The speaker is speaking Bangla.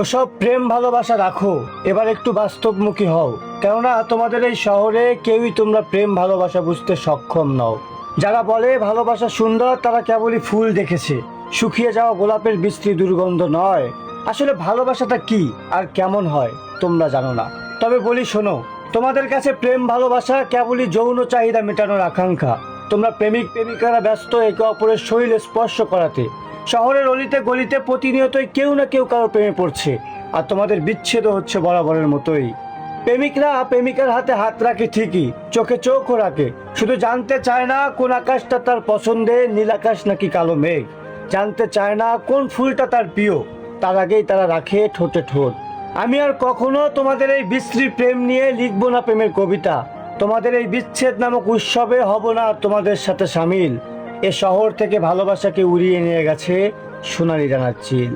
ওসব প্রেম ভালোবাসা রাখো, এবার একটু বাস্তবমুখী হও। কেননা তোমাদের এই শহরে কেউই তোমরা প্রেম ভালোবাসা বুঝতে সক্ষম নও। যারা বলে ভালোবাসা সুন্দর, তারা কেবলই ফুল দেখেছে। শুকিয়ে যাওয়া গোলাপের বৃষ্টি দুর্গন্ধ নয়। আসলে ভালোবাসাটা কি আর কেমন হয়, তোমরা জানো না। তবে বলি শোনো, তোমাদের কাছে প্রেম ভালোবাসা কেবলই যৌন চাহিদা মেটানোর আকাঙ্ক্ষা। তোমরা প্রেমিক প্রেমিকারা ব্যস্ত একে অপরের শরীরে স্পর্শ করাতে শহরের অলিতে গলিতে প্রতিনিয়তই কেউ না কেউ কারও প্রেমে পড়ছে, আর তোমাদের বিচ্ছেদ হচ্ছে বরাবরের মতোই। প্রেমিকরা প্রেমিকার হাতে হাত রাখে ঠিকই, চোখে চোখও রাখে। শুধু জানতে চায় না কোন আকাশটা তার পছন্দের নীল আকাশ নাকি কালো মেঘ। জানতে চায় না কোন ফুলটা তার প্রিয়, তার আগেই তারা রাখে ঠোঁটে ঠোঁট। আমি আর কখনো তোমাদের এই বিশ্রী প্রেম নিয়ে লিখব না প্রেমের কবিতা। তোমাদের এই বিচ্ছেদ নামক উৎসবে হব না তোমাদের সাথে সামিল। এ শহর থেকে ভালোবাসাকে উড়িয়ে নিয়ে গেছে সোনালি ডাঙার চিল